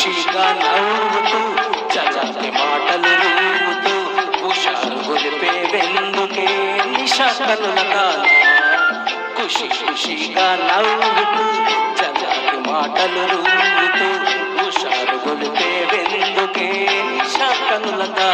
ఖుషిగా నవ్వుతూ చలాకి మాటలు ఊగుతూ హుషారు గొలిపే వెందుకే నిషా కనులగా ఖుషి ఖుషిగా నవ్వుతూ చలాకి మాటలు ఊగుతూ హుషారు గొలిపే వెందుకే నిషా కనులగా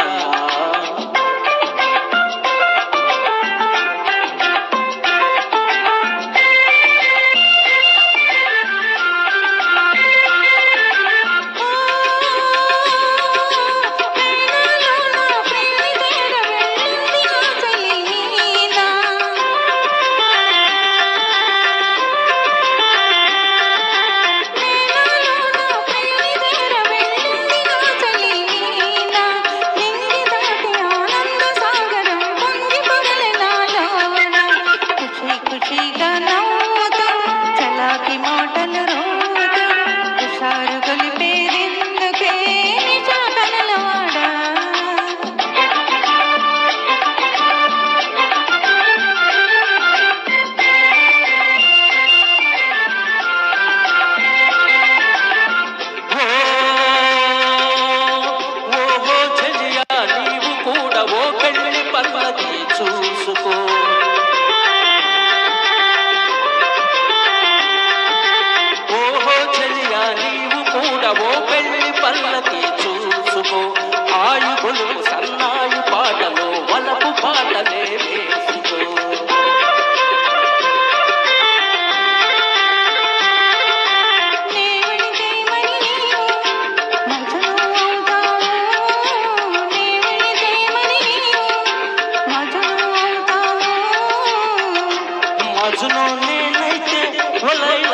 హుషారు గొలిపేదెందుకే ఓ పెళ్ళి పల్లకి చూసుకో. ఆయు కొలుపు సన్నాయి పాటలో వలపు పాటలే మజను నేనైతే ఒలైలా